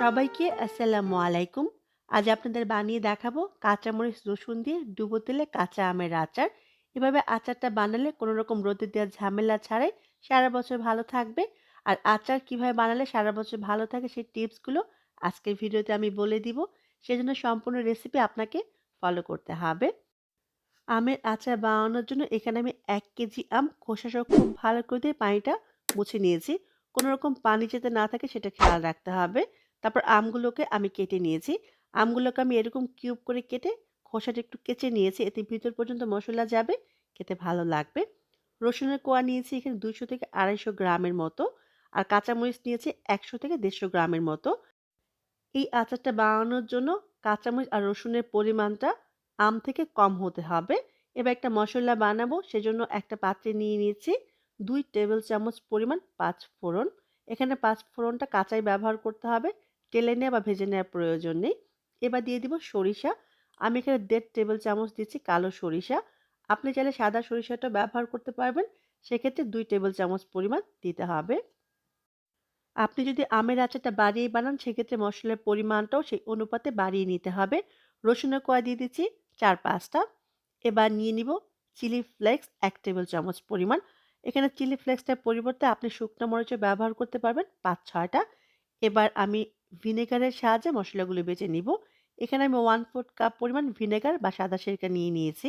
সবাইকে আসসালামু আলাইকুম। আজ আপনাদের বানিয়ে দেখাবো কাঁচামরিচ, রসুন দিয়ে ডুবো তেলে কাঁচা আমের আচার। এভাবে আচারটা বানালে কোনো রকম রোদে দেওয়ার ঝামেলা ছাড়াই সারা বছর ভালো থাকবে। আর আচার কীভাবে বানালে সারা বছর ভালো থাকে সেই টিপসগুলো আজকের ভিডিওতে আমি বলে দিব। সেজন্য সম্পূর্ণ রেসিপি আপনাকে ফলো করতে হবে। আমের আচার বানানোর জন্য এখানে আমি এক কেজি আম খোসাসহ খুব ভালো করে দিয়ে পানিটা মুছে নিয়েছি। কোনো রকম পানি যাতে না থাকে সেটা খেয়াল রাখতে হবে। তারপর আমগুলোকে আমি কেটে নিয়েছি। আমগুলোকে আমি এরকম কিউব করে কেটে খোসাটা একটু কেচে নিয়েছি। এতে ভিতর পর্যন্ত মশলা যাবে, খেতে ভালো লাগবে। রসুনের কোয়া নিয়েছি এখানে ২০০ থেকে ২৫০ গ্রামের মতো। আর কাঁচামরিচ নিয়েছি ১০০ থেকে ১৫০ গ্রামের মতো। এই আচারটা বানানোর জন্য কাঁচামরিচ আর রসুনের পরিমাণটা আম থেকে কম হতে হবে। এবার একটা মশলা বানাবো সেজন্য একটা পাত্রে নিয়ে নিয়েছি দুই টেবিল চামচ পরিমাণ পাঁচ ফোড়ন। এখানে পাঁচ ফোড়নটা কাঁচাই ব্যবহার করতে হবে। টেলে নেওয়া বা ভেজে নেওয়ার প্রয়োজন নেই। এবার দিয়ে দিব সরিষা। আমি এখানে দেড় টেবিল চামচ দিচ্ছি কালো সরিষা। আপনি চাইলে সাদা সরিষাটাও ব্যবহার করতে পারবেন। সেক্ষেত্রে দুই টেবিল চামচ পরিমাণ দিতে হবে। আপনি যদি আমের আচারটা বাড়িয়ে বানান, সেক্ষেত্রে মশলার পরিমাণটাও সেই অনুপাতে বাড়িয়ে নিতে হবে। রসুনের কোয়া দিয়ে দিচ্ছি চার পাঁচটা এবার নিয়ে নিব চিলি ফ্লেক্স এক টেবিল চামচ পরিমাণ। এখানে চিলি ফ্লেক্সটার পরিবর্তে আপনি শুকনো মরিচও ব্যবহার করতে পারবেন, পাঁচ ছয়টা এবার আমি ভিনেগারের সাহায্যে মশলাগুলো বেটে নিব। এখানে আমি 1/4 কাপ পরিমাণ ভিনেগার বা সাদা সিরকা নিয়ে নিয়েছি।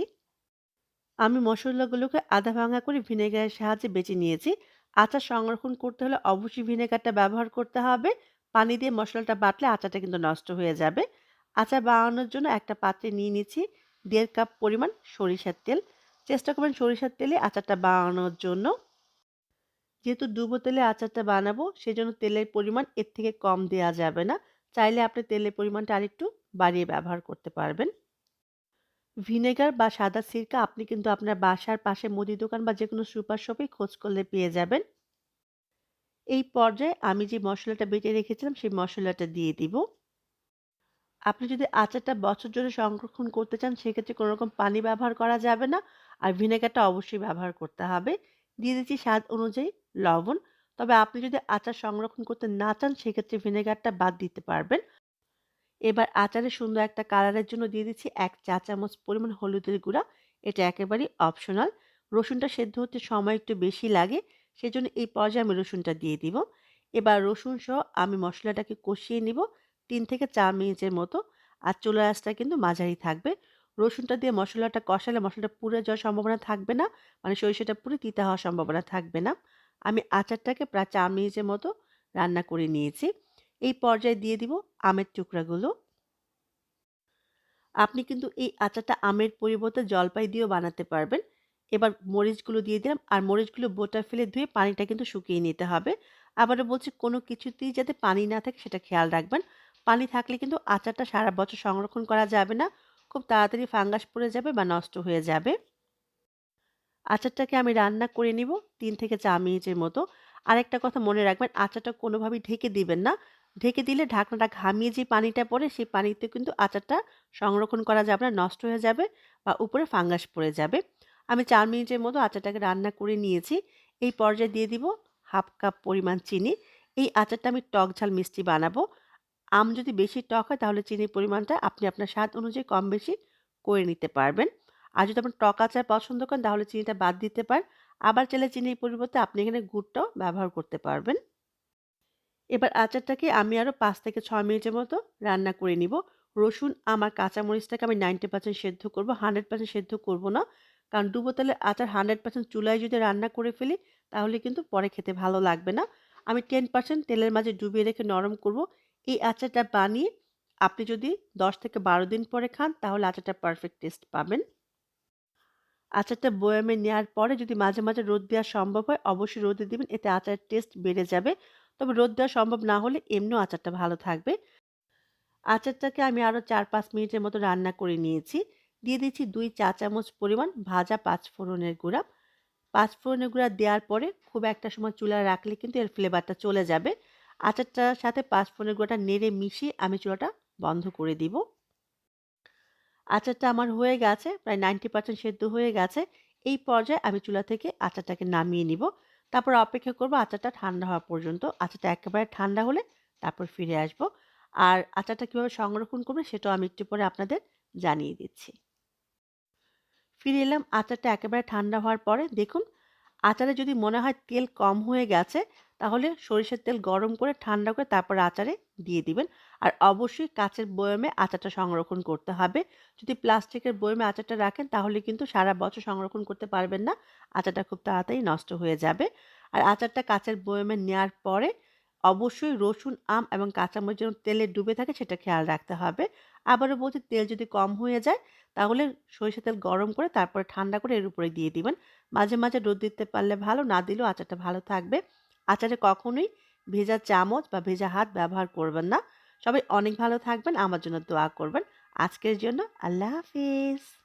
আমি মশলাগুলোকে আধা ভাঙা করে ভিনেগারের সাহায্যে বেটে নিয়েছি। আচার সংরক্ষণ করতে হলে অবশ্যই ভিনেগারটা ব্যবহার করতে হবে। পানি দিয়ে মশলাটা বাটলে আচারটা কিন্তু নষ্ট হয়ে যাবে। আচার বানানোর জন্য একটা পাত্রে নিয়ে নিচ্ছি দেড় কাপ পরিমাণ সরিষার তেল। চেষ্টা করবেন সরিষার তেলে আচারটা বানানোর জন্য। যেহেতু ডুবো তেলে আচারটা বানাবো, সেজন্য তেলের পরিমাণ এর থেকে কম দেয়া যাবে না। চাইলে আপনি তেলের পরিমাণটা আরেকটু বাড়িয়ে ব্যবহার করতে পারবেন। ভিনেগার বা সাদা সিরকা আপনি কিন্তু আপনার বাসার পাশে মুদি দোকান বা যে কোনো সুপার শপেই খোঁজ করলে পেয়ে যাবেন। এই পর্যায়ে আমি যে মশলাটা বেটে রেখেছিলাম, সেই মশলাটা দিয়ে দিব। আপনি যদি আচারটা বছর জুড়ে সংরক্ষণ করতে চান, সেক্ষেত্রে কোনো রকম পানি ব্যবহার করা যাবে না। আর ভিনেগারটা অবশ্যই ব্যবহার করতে হবে। দিয়ে দিচ্ছি স্বাদ অনুযায়ী লবণ। তবে আপনি যদি আচার সংরক্ষণ করতে না চান, সেক্ষেত্রে ভিনেগারটা বাদ দিতে পারবেন। এবার আচারের সুন্দর একটা কালারের জন্য দিয়ে দিচ্ছি এক চা চামচ পরিমাণ হলুদের গুঁড়া। এটা একেবারেই অপশনাল। রসুনটা সেদ্ধ হতে সময় একটু বেশি লাগে। সেজন্য এই পর্যায়ে আমি রসুনটা দিয়ে দিব। এবার রসুন সহ আমি মশলাটাকে কষিয়ে নিব তিন থেকে চার মিনিটের মতো। আর চুলার আঁচটা কিন্তু মাঝারি থাকবে। রসুনটা দিয়ে মশলাটা কষালে মশলাটা পুড়ে যাওয়ার সম্ভাবনা থাকবে না। মানে সরিষাটা পুড়ে তিতা হওয়ার সম্ভাবনা থাকবে না। আমি আচারটাকে প্রায় ৪ মিনিটের মতো রান্না করে নিয়েছি। এই পর্যায়ে দিয়ে দিব আমের টুকরাগুলো। আপনি কিন্তু এই আচারটা আমের পরিবর্তে জলপাই দিয়েও বানাতে পারবেন। এবার মরিচগুলো দিয়ে দিলাম। আর মরিচগুলো বোটা ফেলে ধুয়ে পানিটা কিন্তু শুকিয়ে নিতে হবে। আবারও বলছি, কোনো কিছুতেই যাতে পানি না থাকে সেটা খেয়াল রাখবেন। পানি থাকলে কিন্তু আচারটা সারা বছর সংরক্ষণ করা যাবে না। খুব তাড়াতাড়ি ফাঙ্গাস পড়ে যাবে বা নষ্ট হয়ে যাবে। আচারটাকে আমি রান্না করে নিব তিন থেকে ৪ মিনিটের মতো। আরেকটা কথা মনে রাখবেন আচারটা কোনোভাবেই ঢেকে দিবেন না। ঢেকে দিলে ঢাকনাটা ঘামিয়ে যে পানিটা পড়ে সেই পানিতে কিন্তু আচারটা সংরক্ষণ করা যাবে না, নষ্ট হয়ে যাবে বা উপরে ফাঙ্গাস পড়ে যাবে। আমি চার মিনিটের মতো আচারটাকে রান্না করে নিয়েছি। এই পর্যায়ে দিয়ে দিব ১/২ কাপ পরিমাণ চিনি। এই আচারটা আমি টক ঝাল মিষ্টি বানাবো। আম যদি বেশি টক হয় তাহলে চিনির পরিমাণটা আপনি আপনার স্বাদ অনুযায়ী কম বেশি করে নিতে পারবেন। আর যদি আপনার টক আচার পছন্দ করেন তাহলে চিনিটা বাদ দিতে পারেন। আবার চাইলে চিনির পরিবর্তে আপনি এখানে গুড়টাও ব্যবহার করতে পারবেন। এবার আচারটাকে আমি আরও পাঁচ থেকে ৬ মিনিটের মতো রান্না করে নিব। রসুন, আমার কাঁচামরিচটাকে আমি 90% সেদ্ধ করব 100% সেদ্ধ করব না। কারণ ডুবো তেলের আচার 100% চুলায় যদি রান্না করে ফেলি তাহলে কিন্তু পরে খেতে ভালো লাগবে না। আমি 10% তেলের মাঝে ডুবিয়ে রেখে নরম করব। এই আচারটা বানিয়ে আপনি যদি ১০ থেকে ১২ দিন পরে খান তাহলে আচারটা পারফেক্ট টেস্ট পাবেন। আচারটা বয়ামে নেওয়ার পরে যদি মাঝে, মাঝে রোদ দেওয়া সম্ভব হয় অবশ্যই রোদে দিবেন। এতে আচারের টেস্ট বেড়ে যাবে। তবে রোদ দেওয়া সম্ভব না হলে এমনিও আচারটা ভালো থাকবে। আচারটাকে আমি আরও ৪-৫ মিনিটের মতো রান্না করে নিয়েছি। দিয়ে দিচ্ছি দুই চা চামচ পরিমাণ ভাজা পাঁচফোড়নের গুঁড়া। পাঁচফোড়নের গুঁড়া দেওয়ার পরে খুব একটা সময় চুলা রাখলে কিন্তু এর ফ্লেভারটা চলে যাবে। আচারটার সাথে পাঁচফোড়নের গুঁড়াটা নেড়ে মিশিয়ে আমি চুলাটা বন্ধ করে দিব। আচারটা আমার হয়ে গেছে। প্রায় 90% সেদ্ধ হয়ে গেছে। এই পর্যায়ে আমি চুলা থেকে আচারটাকে নামিয়ে নিব। তারপর অপেক্ষা করব আচারটা ঠান্ডা হওয়া পর্যন্ত। আচারটা একেবারে ঠান্ডা হলে তারপর ফিরে আসব। আর আচারটা কীভাবে সংরক্ষণ করবেন সেটাও আমি একটু পরে আপনাদের জানিয়ে দিচ্ছি। ফিরে এলাম, আচারটা একেবারে ঠান্ডা হওয়ার পরে দেখুন আচারে যদি মনে হয় তেল কম হয়ে গেছে, তাহলে সরিষার তেল গরম করে ঠান্ডা করে তারপর আচারে দিয়ে দিবেন। আর অবশ্যই কাচের বয়মে আচারটা সংরক্ষণ করতে হবে। যদি প্লাস্টিকের বয়মে আচারটা রাখেন, তাহলে কিন্তু সারা বছর সংরক্ষণ করতে পারবেন না। আচারটা খুব তাড়াতাড়ি নষ্ট হয়ে যাবে। আর আচারটা কাচের বয়মে নেওয়ার পরে অবশ্যই রসুন, আম এবং কাঁচামরিচ যেন তেলে ডুবে থাকে সেটা খেয়াল রাখতে হবে। আবারও বলছি, তেল যদি কম হয়ে যায় তাহলে সরিষার তেল গরম করে তারপরে ঠান্ডা করে এর উপরে দিয়ে দিবেন। মাঝে মাঝে রোদ দিতে পারলে ভালো, না দিলেও আচারটা ভালো থাকবে। আচারে কখনোই ভেজা চামচ বা ভেজা হাত ব্যবহার করবেন না। সবাই অনেক ভালো থাকবেন, আমার জন্য দোয়া করবেন। আজকের জন্য আল্লাহ হাফিজ।